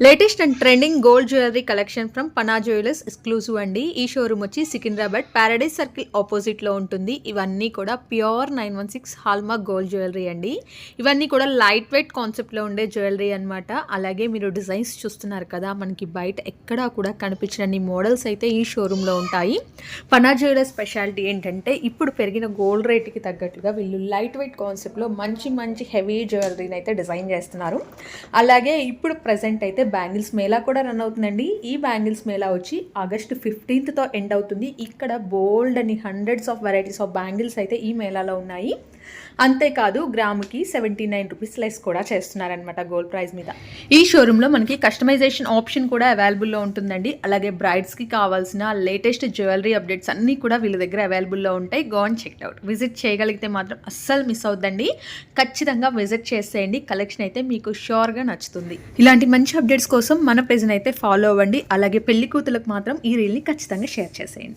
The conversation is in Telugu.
Latest and trending gold jewellery collection from Pana jewellers exclusive అండి. ఈ షోరూమ్ వచ్చి సికింద్రాబాద్ ప్యారడైజ్ సర్కిల్ ఆపోజిట్లో ఉంటుంది. ఇవన్నీ కూడా pure nine one six hallmark gold jewellery అండి. ఇవన్నీ కూడా లైట్ వెయిట్ కాన్సెప్ట్లో ఉండే జ్యువెలరీ అనమాట అలాగే మీరు డిజైన్స్ చూస్తున్నారు కదా మనకి బయట ఎక్కడా కూడా కనిపించని మోడల్స్ అయితే ఈ షోరూంలో ఉంటాయి. పనా జ్యువెలర్స్ స్పెషాలిటీ ఏంటంటే ఇప్పుడు పెరిగిన గోల్డ్ రేట్కి తగ్గట్టుగా వీళ్ళు లైట్ వెయిట్ కాన్సెప్ట్లో మంచి మంచి హెవీ జ్యువెలరీని అయితే డిజైన్ చేస్తున్నారు. అలాగే ఇప్పుడు ప్రజెంట్ అయితే బ్యాంగిల్స్ మేళా కూడా రన్ అవుతుందండి. ఈ బ్యాంగిల్స్ మేళా వచ్చి ఆగస్ట్ ఫిఫ్టీన్త్తో ఎండ్ అవుతుంది. ఇక్కడ బోల్డ్ అని hundreds of varieties of bangles అయితే ఈ మేళాలో ఉన్నాయి. అంతేకాదు గ్రాముకి సెవెంటీ నైన్ రూపీస్ లెస్ కూడా చేస్తున్నారనమాట గోల్డ్ ప్రైస్ మీద. ఈ షోరూంలో మనకి కస్టమైజేషన్ ఆప్షన్ కూడా అవైలబుల్లో ఉంటుందండి. అలాగే బ్రైడ్స్కి కావాల్సిన లేటెస్ట్ జ్యువెలరీ అప్డేట్స్ అన్నీ కూడా వీళ్ళ దగ్గర అవైలబుల్లో ఉంటాయి. గోన్ చెక్ అవుట్ విజిట్ చేయగలిగితే మాత్రం అస్సలు మిస్ అవుద్దండి. ఖచ్చితంగా విజిట్ చేసేయండి. కలెక్షన్ అయితే మీకు షోర్గా నచ్చుతుంది. ఇలాంటి మంచి అప్డేట్స్ కోసం మన పేజ్ని అయితే ఫాలో అవ్వండి. అలాగే పెళ్ళి కూతులకు మాత్రం ఈ రీల్ని ఖచ్చితంగా షేర్ చేసేయండి.